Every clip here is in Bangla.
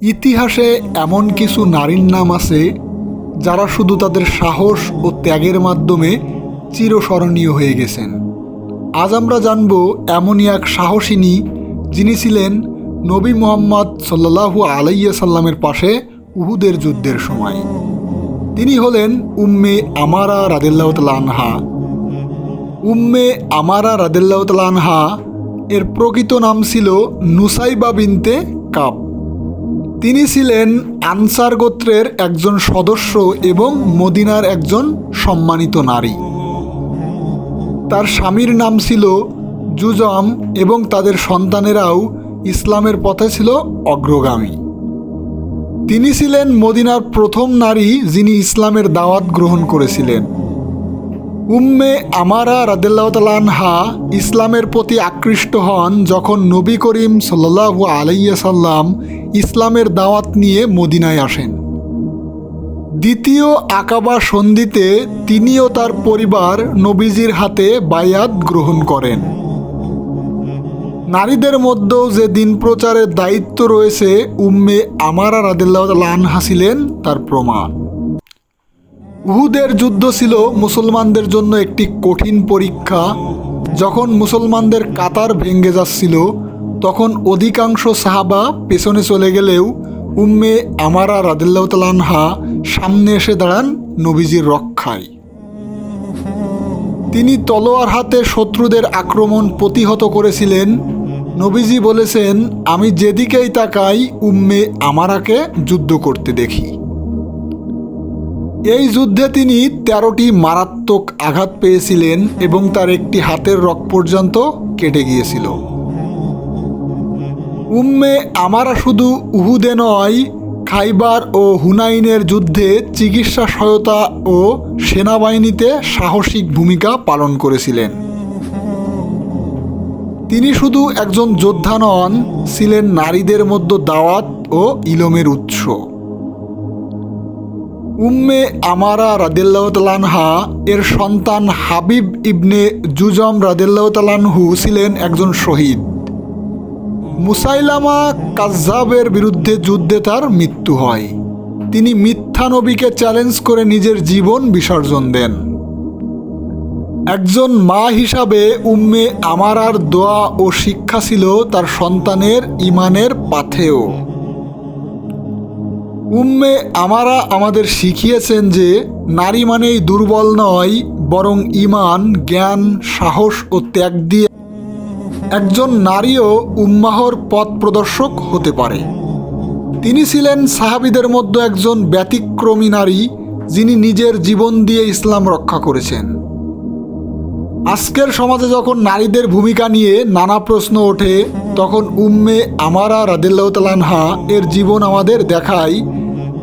ইতিহাসে এমন কিছু নারীর নাম আছে যারা শুধু তাদের সাহস ও ত্যাগের মাধ্যমে চিরস্মরণীয় হয়ে গেছেন। আজ আমরা জানব এমনই এক সাহসিনী যিনি ছিলেন নবী মোহাম্মদ সাল্লাহু আলাইয়া সাল্লামের পাশে উহুদের যুদ্ধের সময়। তিনি হলেন উম্মে আমারা রাদিল্লাহ আনহা। উম্মে আমারা রাদিল্লাহ আনহা এর প্রকৃত নাম ছিল নুসাইবা বিনতে কাপ তিনি ছিলেন আনসার গোত্রের একজন সদস্য এবং মদিনার একজন সম্মানিত নারী। তার স্বামীর নাম ছিল জুজম এবং তাদের সন্তানেরাও ইসলামের পথে ছিল অগ্রগামী। তিনি ছিলেন মদিনার প্রথম নারী যিনি ইসলামের দাওয়াত গ্রহণ করেছিলেন। উম্মে আমারা রাদেল্লাহতালানহা ইসলামের প্রতি আকৃষ্ট হন যখন নবী করিম সাল্লাহু আলাইয়া সাল্লাম ইসলামের দাওয়াত নিয়ে মদিনায় আসেন। দ্বিতীয় আকাবা সন্ধিতে তিনিও তার পরিবার নবীজির হাতে বায়াত গ্রহণ করেন। নারীদের মধ্যেও যে দিন প্রচারের দায়িত্ব রয়েছে, উম্মে আমারা রাদিল্লাহ আনহা ছিলেন তার প্রমাণ। উহুদের যুদ্ধ ছিল মুসলমানদের জন্য একটি কঠিন পরীক্ষা। যখন মুসলমানদের কাতার ভেঙ্গে যাচ্ছিল, তখন অধিকাংশ সাহাবা পেছনে চলে গেলেও উম্মে আমারা রাদিল্লাহতালানহা সামনে এসে দাঁড়ান নবীজির রক্ষায়। তিনি তলোয়ার হাতে শত্রুদের আক্রমণ প্রতিহত করেছিলেন। নবীজি বলেছেন, আমি যেদিকেই তাকাই, উম্মে আমারাকে যুদ্ধ করতে দেখি। এই যুদ্ধে তিনি তেরোটি মারাত্মক আঘাত পেয়েছিলেন এবং তার একটি হাতের রক পর্যন্ত কেটে গিয়েছিল। উম্মে আমারা শুধু উহুদে নয়, খাইবার ও হুনাইনের যুদ্ধে চিকিৎসা সহায়তা ও সেনাবাহিনীতে সাহসিক ভূমিকা পালন করেছিলেন। তিনি শুধু একজন যোদ্ধা নন, ছিলেন নারীদের মধ্যে দাওয়াত ও ইলমের উৎস। উম্মে আমারা রাদেল্লাহতালানহা এর সন্তান হাবিব ইবনে জুজম রাদেল্লাহতালানহু ছিলেন একজন শহীদ। মুসাইলামা কাজাবের বিরুদ্ধে যুদ্ধে তার মৃত্যু হয়। তিনি মিথ্যা নবীকে চ্যালেঞ্জ করে নিজের জীবন বিসর্জন দেন। একজন মা হিসাবে উম্মে আমারার দোয়া ও শিক্ষা ছিল তার সন্তানের ইমানের পাথেও উম্মে আমারা আমাদের শিখিয়েছেন যে নারী মানেই দুর্বল নয়, বরং ইমান জ্ঞান, সাহস ও ত্যাগ দিয়ে একজন নারীও উম্মাহর পথ প্রদর্শক হতে পারে। তিনি ছিলেন সাহাবিদের মধ্যে একজন ব্যতিক্রমী নারী, যিনি নিজের জীবন দিয়ে ইসলাম রক্ষা করেছেন। আজকের সমাজে যখন নারীদের ভূমিকা নিয়ে নানা প্রশ্ন ওঠে, তখন উম্মে আমারা রাদিল্লাহতালানহা এর জীবন আমাদের দেখায়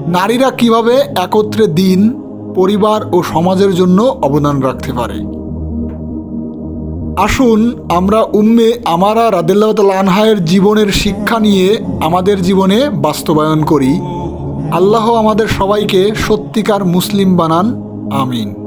নারীরা কীভাবে একত্রে দিন, পরিবার ও সমাজের জন্য অবদান রাখতে পারে? আসুন আমরা উম্মে আমারা রাদিল্লাহতাল আনহায়ের জীবনের শিক্ষা নিয়ে আমাদের জীবনে বাস্তবায়ন করি। আল্লাহ আমাদের সবাইকে সত্যিকার মুসলিম বানান। আমিন।